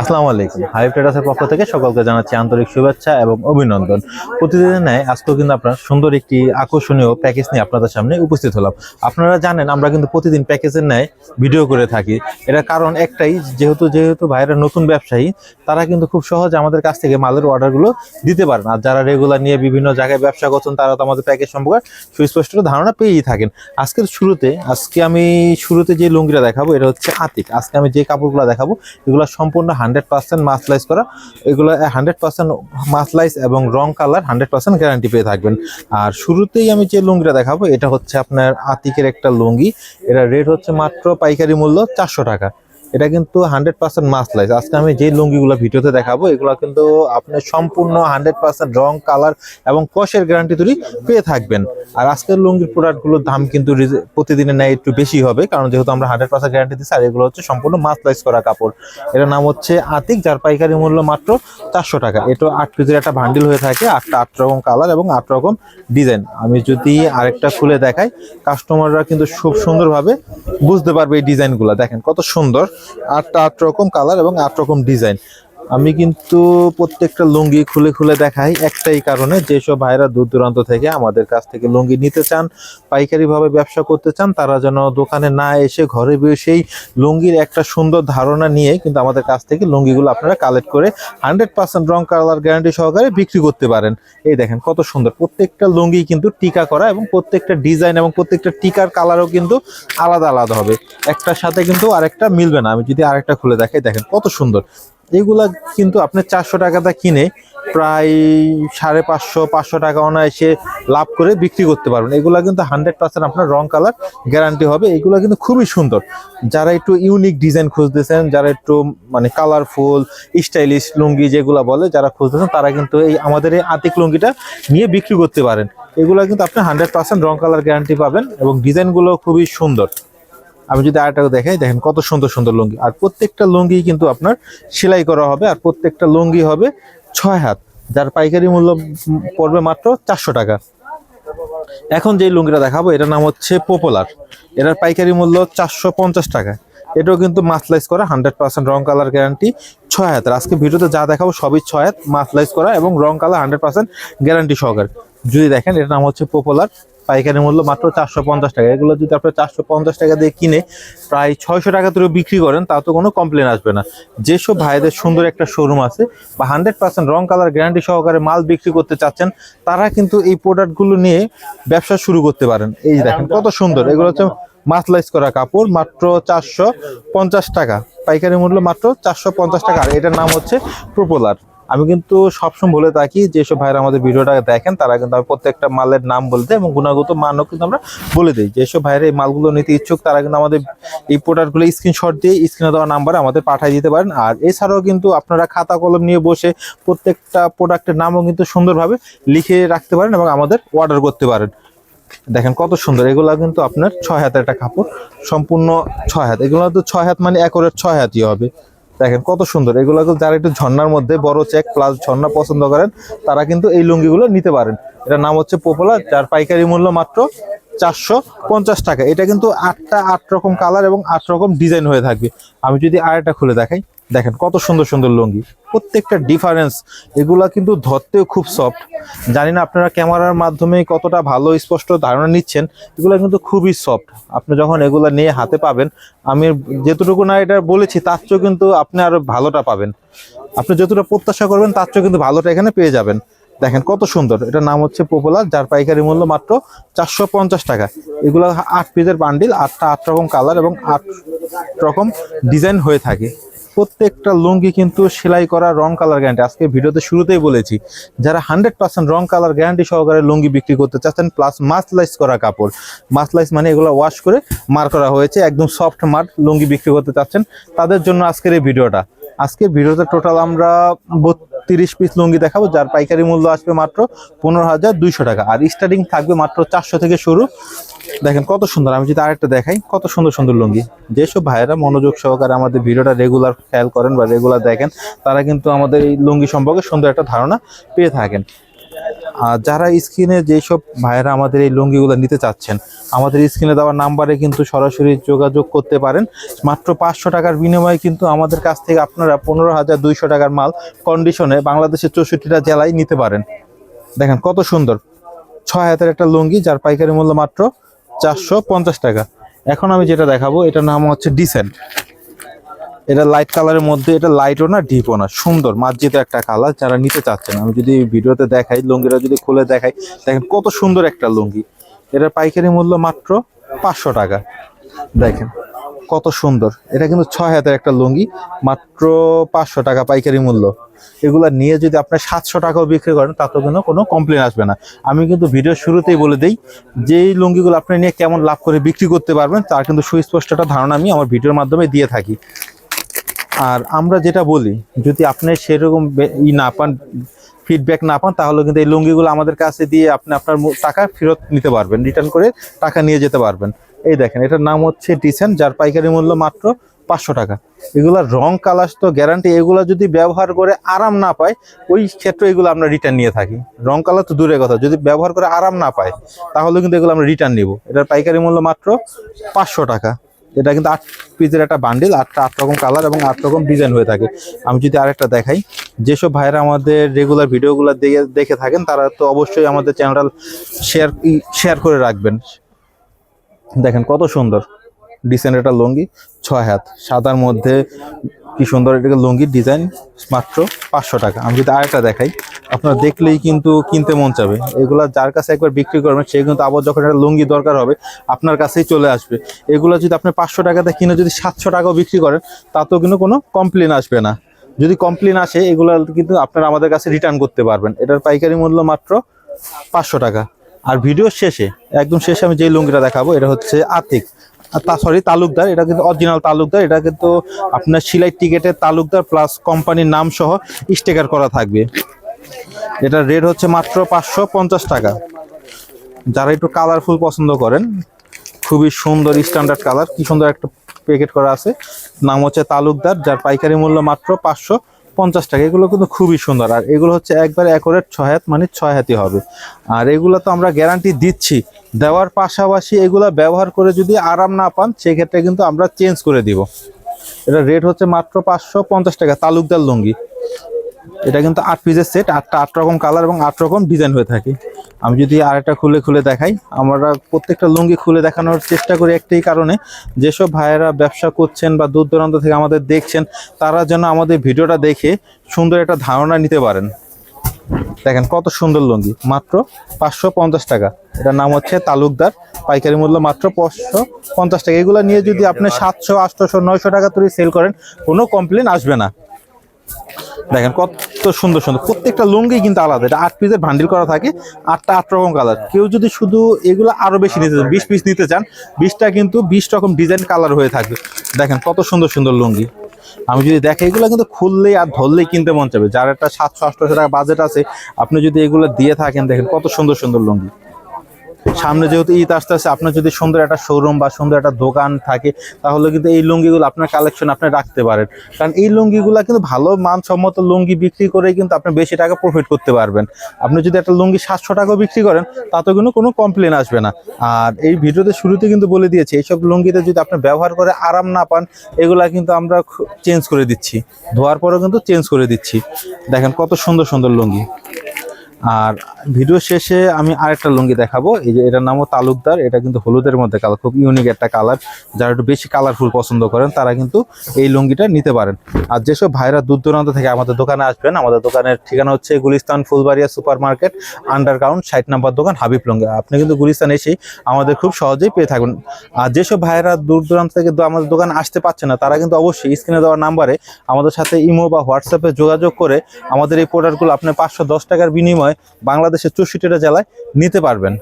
আসসালামু আলাইকুম। হাইভ ট্রেডার্সের পক্ষ থেকে সকলকে জানাচ্ছি আন্তরিক শুভেচ্ছা এবং অভিনন্দন। প্রতিদিনের ন্যায় আজকেও কিন্তু আপনার সুন্দর একটি আকর্ষণীয় প্যাকেজ নিয়ে আপনাদের সামনে উপস্থিত হলাম। আপনারা জানেন, আমরা কিন্তু প্রতিদিন প্যাকেজের ন্যায় ভিডিও করে থাকি। এটা কারণ একটাই, যেহেতু যেহেতু ভাইরা নতুন ব্যবসায়ী, তারা কিন্তু খুব সহজে আমাদের কাছ থেকে মালের অর্ডারগুলো দিতে পারেন আর যারা রেগুলার নিয়ে বিভিন্ন জায়গায় ব্যবসা করছেন, তারা তো আমাদের প্যাকেজ সম্পর্কে সুস্পষ্ট ধারণা পেয়েই থাকেন। আজকের শুরুতে, আজকে আমি শুরুতে যে লুঙ্গিটা দেখাবো, এটা হচ্ছে আতিক। আজকে আমি যে কাপড়গুলো দেখাবো, এগুলো সম্পূর্ণ হান্ড্রেড পার্সেন্ট মাসলাইজ করা, এগুলো হান্ড্রেড পার্সেন্ট মাসলাইজ এবং রং কালার হান্ড্রেড পার্সেন্ট গ্যারান্টি পেয়ে থাকবেন। আর শুরুতেই আমি যে লুঙ্গিটা দেখাবো, এটা হচ্ছে আপনার আতিকের একটা লুঙ্গি। এটা রেট হচ্ছে মাত্র পাইকারি মূল্য চারশো টাকা। এটা কিন্তু হান্ড্রেড পার্সেন্ট মাসলাইজ আজকে আমি যে লুঙ্গিগুলো ভিডিওতে দেখাবো, এগুলো কিন্তু আপনি সম্পূর্ণ হান্ড্রেড পার্সেন্ট রং কালার এবং কষের গ্যারান্টি তৈরি পেয়ে থাকবেন। আর আজকের লুঙ্গির প্রোডাক্টগুলোর দাম কিন্তু প্রতিদিনের ন্যায় একটু বেশি হবে, কারণ যেহেতু আমরা হান্ড্রেড পার্সেন্ট গ্যারান্টি দিচ্ছি আর এগুলো হচ্ছে সম্পূর্ণ মাসলাইজ করা কাপড়। এটার নাম হচ্ছে আতিক, যার পাইকারি মূল্য মাত্র চারশো টাকা। এটা আট পিসের একটা ভান্ডিল হয়ে থাকে, আটটা আট রকম কালার এবং আট রকম ডিজাইন আমি যদি আরেকটা খুলে দেখাই কাস্টমাররা কিন্তু খুব সুন্দরভাবে বুঝতে পারবে এই ডিজাইনগুলো দেখেন কত সুন্দর। আটটা আট রকম কালার এবং আট রকম ডিজাইন আমি কিন্তু প্রত্যেকটা লুঙ্গি খুলে খুলে দেখাই একটাই কারণে যেসব ভাইরা দূর দূরান্ত থেকে আমাদের কাছ থেকে লুঙ্গি নিতে চান পাইকারি ভাবে ব্যবসা করতে চান, তারা যেন দোকানে না এসে ঘরে বসেই লুঙ্গির একটা সুন্দর ধারণা নিয়ে কিন্তু আমাদের কাছ থেকে লুঙ্গিগুলো আপনারা কালেক্ট করে হান্ড্রেড পার্সেন্ট রং কালার গ্যারান্টি সহকারে বিক্রি করতে পারেন। এই দেখেন কত সুন্দর, প্রত্যেকটা লুঙ্গি কিন্তু টিকা করা এবং প্রত্যেকটা ডিজাইন এবং প্রত্যেকটা টিকার কালারও কিন্তু আলাদা আলাদা হবে। একটার সাথে কিন্তু আরেকটা মিলবে না, আমি যদি আরেকটা খুলে দেখাই দেখেন কত সুন্দর। এগুলা কিন্তু আপনি চারশো টাকাটা কিনে প্রায় সাড়ে পাঁচশো পাঁচশো টাকা অনায়াসে লাভ করে বিক্রি করতে পারবেন। এগুলা কিন্তু হান্ড্রেড পার্সেন্ট আপনার রং কালার গ্যারান্টি হবে। এগুলো কিন্তু খুবই সুন্দর। যারা একটু ইউনিক ডিজাইন খুঁজতেছেন, যারা একটু মানে কালারফুল স্টাইলিশ লুঙ্গি যেগুলো বলে যারা খুঁজতেছেন, তারা কিন্তু এই আমাদের এই আতিক লুঙ্গিটা নিয়ে বিক্রি করতে পারেন। এগুলো কিন্তু আপনি হান্ড্রেড পার্সেন্ট রং কালার গ্যারান্টি পাবেন এবং ডিজাইনগুলো খুবই সুন্দর। আমি যদি আরেকটা দেখাই, দেখেন কত সুন্দর সুন্দর লুঙ্গি। আর প্রত্যেকটা লুঙ্গি কিন্তু আপনার সেলাই করা হবে, আর প্রত্যেকটা লুঙ্গি হবে ছয় হাত, যার পাইকারি মূল্য পড়বে মাত্র চারশো টাকা। এখন যে লুঙ্গিটা দেখাবো, এটার নাম হচ্ছে পপুলার এটার পাইকারি মূল্য চারশো পঞ্চাশ টাকা। এটাও কিন্তু মাসলাইজ করা, হান্ড্রেড পার্সেন্ট রং কালার গ্যারান্টি ছয় হাতের। আজকে ভিডিওতে যা দেখাবো সবই ছয় হাত, মাসলাইজ করা এবং রং কালার হান্ড্রেড পার্সেন্ট গ্যারান্টি সহকারে। যদি দেখেন, এটার নাম হচ্ছে পপুলার পাইকারি মূল্য মাত্র চারশো পঞ্চাশ টাকা। এগুলো যদি আপনার চারশো পঞ্চাশ টাকা দিয়ে কিনে প্রায় ছয়শো টাকা ধরে বিক্রি করেন, তা তো কোনো কমপ্লেন আসবে না। যেসব ভাইদের সুন্দর একটা শোরুম আছে বা হান্ড্রেড পার্সেন্ট রং কালার গ্যারান্টি সহকারে মাল বিক্রি করতে চাচ্ছেন, তারা কিন্তু এই প্রোডাক্টগুলো নিয়ে ব্যবসা শুরু করতে পারেন। এই দেখেন কত সুন্দর। এগুলো হচ্ছে মাসলাইজ করা কাপড় মাত্র চারশো পঞ্চাশ টাকা। পাইকারি মূল্য মাত্র চারশো পঞ্চাশ টাকা। আর এটার নাম হচ্ছে প্রপোলার আমি কিন্তু সবসময় বলে থাকি, যেসব ভাইরা আমাদের ভিডিওটা দেখেন, তারা কিন্তু আমি প্রত্যেকটা মালের নাম বলতে এবং গুণাগত মানও কিন্তু আমরা বলে দিই। যেসব ভাইরা এই মালগুলো নিতে ইচ্ছুক, তারা কিন্তু আমাদের এই প্রোডাক্টগুলো স্ক্রিনশট দিয়ে স্ক্রিনে দেওয়া নাম্বারে আমাদের পাঠিয়ে দিতে পারেন। আর এছাড়াও কিন্তু আপনারা খাতা কলম নিয়ে বসে প্রত্যেকটা প্রোডাক্টের নামও কিন্তু সুন্দরভাবে লিখে রাখতে পারেন এবং আমাদের অর্ডার করতে পারেন। দেখেন কত সুন্দর, এগুলো কিন্তু আপনার ছয় হাতের একটা কাপড়, সম্পূর্ণ ছয় হাত। এগুলো তো ছয় হাত মানে একরের ছয় হাতই হবে। দেখেন কত সুন্দর। এগুলো যারা একটু ঝর্নার মধ্যে, বড় চেক প্লাস ঝর্ণা পছন্দ করেন, তারা কিন্তু এই লুঙ্গিগুলো নিতে পারেন। এটার নাম হচ্ছে পপুলার যার পাইকারি মূল্য মাত্র চারশো পঞ্চাশ টাকা। এটা কিন্তু আটটা আট রকম কালার এবং আট রকম ডিজাইন হয়ে থাকবে। আমি যদি আরেকটা খুলে দেখাই, দেখেন কত সুন্দর সুন্দর লুঙ্গি। প্রত্যেকটা ডিফারেন্স এগুলা কিন্তু ধরতেও খুব সফট জানি না আপনারা ক্যামেরার মাধ্যমে কতটা ভালো, স্পষ্ট ধারণা নিচ্ছেন, এগুলো কিন্তু খুবই সফট আপনি যখন এগুলো নিয়ে হাতে পাবেন, আমি যেটুকু না এটা বলেছি, তার চেয়েও কিন্তু আপনি আরও ভালোটা পাবেন। আপনি যতটা প্রত্যাশা করবেন, তার চেয়েও কিন্তু ভালোটা এখানে পেয়ে যাবেন। দেখেন কত সুন্দর। এটার নাম হচ্ছে পপুলার যার পাইকারি মূল্য মাত্র চারশো পঞ্চাশ টাকা। এগুলো আট পিসের বান্ডিল আটটা আট রকম কালার এবং আট রকম ডিজাইন হয়ে থাকে। প্রত্যেকটা লুঙ্গি কিন্তু সেলাই করা রং কালার গ্যারান্টি আজকে ভিডিওতে শুরুতেই বলেছি, যারা হান্ড্রেড পার্সেন্ট রং কালার গ্যারান্টি সহকারে লুঙ্গি বিক্রি করতে চাচ্ছেন প্লাস মাসলাইজ করা কাপড়। মাসলাইজ মানে এগুলো ওয়াশ করে মার করা হয়েছে, একদম সফট মার লুঙ্গি বিক্রি করতে চাচ্ছেন। তাদের জন্য আজকের এই ভিডিওটা। আজকের ভিডিওতে টোটাল আমরা তিরিশ পিস লুঙ্গি দেখাবো, যার পাইকারি মূল্য আসবে মাত্র পনেরো হাজার দুইশো টাকা। আর স্টার্টিং থাকবে মাত্র চারশো থেকে শুরু। দেখেন কত সুন্দর, আমি যদি আরেকটা দেখাই, কত সুন্দর সুন্দর লুঙ্গি। যেসব ভাইয়েরা মনোযোগ সহকারে আমাদের ভিডিওটা রেগুলার খেয়াল করেন বা রেগুলার দেখেন, তারা কিন্তু আমাদের এই লুঙ্গি সম্পর্কে সুন্দর একটা ধারণা পেয়ে থাকেন। আর যারা স্ক্রিনে যেসব ভাইয়েরা আমাদের এই লুঙ্গিগুলো নিতে চাচ্ছেন, আমাদের স্ক্রিনে দেওয়া নাম্বারে কিন্তু সরাসরি যোগাযোগ করতে পারেন। মাত্র পাঁচশো টাকার বিনিময়ে কিন্তু আমাদের কাছ থেকে আপনারা পনেরো হাজার দুইশো টাকার মাল কন্ডিশনে বাংলাদেশের চৌষট্টিটা জেলায় নিতে পারেন। দেখেন কত সুন্দর। ছয় হাতের একটা লুঙ্গি, যার পাইকারি মূল্য মাত্র চারশো পঞ্চাশ টাকা। এখন আমি যেটা দেখাবো, এটার নাম হচ্ছে ডিসেন্ট এটা লাইট কালারের মধ্যে, এটা লাইটও না ডিপও না, সুন্দর, মার্জিত একটা কালার যারা নিতে চাচ্ছেন। আমি যদি ভিডিওতে দেখাই, লুঙ্গিটা যদি খুলে দেখাই, দেখেন কত সুন্দর একটা লুঙ্গি। এটার পাইকারি মূল্য মাত্র পাঁচশো টাকা। দেখেন কত সুন্দর, এটা কিন্তু ছয় হাতের একটা লুঙ্গি, মাত্র পাঁচশো টাকা পাইকারি মূল্য। এগুলা নিয়ে যদি আপনি সাতশো টাকাও বিক্রি করেন, তাতেও কিন্তু কোনো কমপ্লেন আসবে না। আমি কিন্তু ভিডিওর শুরুতেই বলে দিই, যেই লুঙ্গিগুলো আপনি নিয়ে কেমন লাভ করে বিক্রি করতে পারবেন, তার কিন্তু সুস্পষ্ট একটা ধারণা আমি আমার ভিডিওর মাধ্যমে দিয়ে থাকি। আর আমরা যেটা বলি, যদি আপনি সেরকম ই না পান ফিডব্যাক না পান, তাহলে কিন্তু এই লুঙ্গিগুলো আমাদের কাছে দিয়ে আপনি আপনার টাকা ফেরত নিতে পারবেন রিটার্ন করে টাকা নিয়ে যেতে পারবেন। এই দেখেন, এটার নাম হচ্ছে ডিসেন্ট যার পাইকারি মূল্য মাত্র পাঁচশো টাকা। এগুলা রং কালার তো গ্যারান্টি এগুলো যদি ব্যবহার করে আরাম না পায়, ওই ক্ষেত্রে এগুলো আমরা রিটার্ন নিয়ে থাকি। রং কালার তো দূরের কথা, যদি ব্যবহার করে আরাম না পায়, তাহলে কিন্তু এগুলো আমরা রিটার্ন নিব। এটার পাইকারি মূল্য মাত্র পাঁচশো টাকা। এটা কিন্তু আট পিসের একটা বান্ডিল আটটা আট রকম কালার এবং আট রকম ডিজাইন হয়ে থাকে। আমি যদি আরেকটা দেখাই, যেসব ভাইরা আমাদের রেগুলার ভিডিওগুলো দেখে দেখে থাকেন, তারা তো অবশ্যই আমাদের চ্যানেলটা শেয়ার শেয়ার করে রাখবেন। দেখেন কত সুন্দর ডিসেন্ট একটা লুঙ্গি, ছয় হাত। সাদার মধ্যে কি সুন্দর এটাকে লুঙ্গির ডিজাইন মাত্র পাঁচশো টাকা। আমি যদি আরেকটা দেখাই আপনারা দেখলেই কিন্তু কিনতে মন চাবে। এগুলা যার কাছে একবার বিক্রি করবেন, সে কিন্তু আবার যখন একটা লুঙ্গি দরকার হবে, আপনার কাছেই চলে আসবে। এগুলো যদি আপনি পাঁচশো টাকাতে কিনে যদি সাতশো টাকাও বিক্রি করেন, তাতেও কিন্তু কোনো কমপ্লেন আসবে না। যদি কমপ্লেন আসে, এগুলো কিন্তু আপনারা আমাদের কাছে রিটার্ন করতে পারবেন। এটার পাইকারি মূল্য মাত্র পাঁচশো টাকা। আর ভিডিওর শেষে, একদম শেষে আমি যে লুঙ্গিটা দেখাবো, এটা হচ্ছে আতিক। তা সরি তালুকদার, এটা কিন্তু অরিজিনাল তালুকদার, এটা কিন্তু আপনার সিলাই টিকেটের তালুকদার প্লাস কোম্পানির নাম সহ স্টিকার করা থাকবে। এটা রেট হচ্ছে মাত্র পাঁচশো পঞ্চাশ টাকা। যারা একটু কালারফুল পছন্দ করেন, খুবই সুন্দর স্ট্যান্ডার্ড কালার কি সুন্দর একটা প্যাকেট করা আছে। নাম হচ্ছে তালুকদার, যার পাইকারি মূল্য মাত্র পাঁচশো পঞ্চাশ টাকা। এগুলো কিন্তু খুবই সুন্দর। আর এগুলো হচ্ছে একবার অ্যাকোরেট ছয় হাত মানে ছয় হাতি হবে। আর এগুলো তো আমরা গ্যারান্টি দিচ্ছি। দেওয়ার পাশাপাশি এগুলো ব্যবহার করে যদি আরাম না পান, সেক্ষেত্রে কিন্তু আমরা চেঞ্জ করে দিব। এটা রেট হচ্ছে মাত্র পাঁচশো পঞ্চাশ টাকা, তালুকদার লুঙ্গি। এটা কিন্তু আট পিসের সেট আটটা আট রকম কালার এবং আট রকম ডিজাইন হয়ে থাকে। আমি যদি আরেকটা খুলে খুলে দেখাই, আমরা প্রত্যেকটা লুঙ্গি খুলে দেখানোর চেষ্টা করি একটাই কারণে, যেসব ভাইয়েরা ব্যবসা করছেন বা দূর দূরান্ত থেকে আমাদের দেখছেন, তারা যেন আমাদের ভিডিওটা দেখে সুন্দর একটা ধারণা নিতে পারেন। দেখেন কত সুন্দর লুঙ্গি, মাত্র পাঁচশো পঞ্চাশ টাকা। এটার নাম হচ্ছে তালুকদার, পাইকারি মূল্য মাত্র পাঁচশো পঞ্চাশ টাকা। এগুলো নিয়ে যদি আপনি সাতশো আটশোশো নয়শো টাকা তুলে সেল করেন, কোনো কমপ্লেন আসবে না। দেখেন কত সুন্দর সুন্দর। প্রত্যেকটা লুঙ্গি কিন্তু আলাদা। এটা আট পিসের ভান্ডিল করা থাকে, আটটা আট রকম কালার কেউ যদি শুধু এগুলো আরও বেশি নিতে চান, বিশ পিস নিতে চান, বিশটা কিন্তু বিশ রকম ডিজাইন কালার হয়ে থাকবে। দেখেন কত সুন্দর সুন্দর লুঙ্গি। আমি যদি দেখে, এগুলো কিন্তু খুললেই আর ধরলেই কিনতে মন চাবে যার একটা সাতশো আটশো টাকা বাজেট আছে, আপনি যদি এগুলো দিয়ে থাকেন, দেখেন কত সুন্দর সুন্দর লুঙ্গি। সামনে যেহেতু ঈদ আসতে আসছে আপনার যদি সুন্দর একটা শোরুম বা সুন্দর একটা দোকান থাকে, তাহলে কিন্তু এই লুঙ্গিগুলো আপনার কালেকশন আপনি রাখতে পারেন। কারণ এই লুঙ্গিগুলো কিন্তু ভালো মানসম্মত লুঙ্গি বিক্রি করে কিন্তু আপনি বেশি টাকা প্রফিট করতে পারবেন। আপনি যদি একটা লুঙ্গি সাতশো টাকাও বিক্রি করেন, তাতেও কিন্তু কোনো কমপ্লেন আসবে না। আর এই ভিডিওতে শুরুতে কিন্তু বলে দিয়েছি, এইসব লুঙ্গিতে যদি আপনি ব্যবহার করে আরাম না পান, এগুলা কিন্তু আমরা চেঞ্জ করে দিচ্ছি। ধোয়ার পরেও কিন্তু চেঞ্জ করে দিচ্ছি। দেখেন কত সুন্দর সুন্দর লুঙ্গি। আর ভিডিও শেষে আমি আরেকটা লুঙ্গি দেখাবো। এই যে এটার নামও তালুকদার, এটা কিন্তু হলুদের মধ্যে কালার খুব ইউনিক একটা কালার যারা একটু বেশি কালারফুল পছন্দ করেন, তারা কিন্তু এই লুঙ্গিটা নিতে পারেন। আর যেসব ভাইরা দূর দূরান্ত থেকে আমাদের দোকানে আসবেন, আমাদের দোকানের ঠিকানা হচ্ছে Gulistan Fulbaria super market underground ষাট নাম্বার দোকান, হাবিব লুঙ্গি। আপনি কিন্তু গুলিস্তান এসেই আমাদের খুব সহজেই পেয়ে থাকবেন। আর যেসব ভাইরা দূর দূরান্ত থেকে আমাদের দোকানে আসতে পারছে না, তারা কিন্তু অবশ্যই স্ক্রিনে দেওয়ার নাম্বারে আমাদের সাথে ইমো বা হোয়াটসঅ্যাপে যোগাযোগ করে আমাদের এই প্রোডাক্টগুলো আপনি পাঁচশো দশ টাকার বিনিময়ে বাংলাদেশের চৌষট্টিটা জেলায় নিতে পারবেন।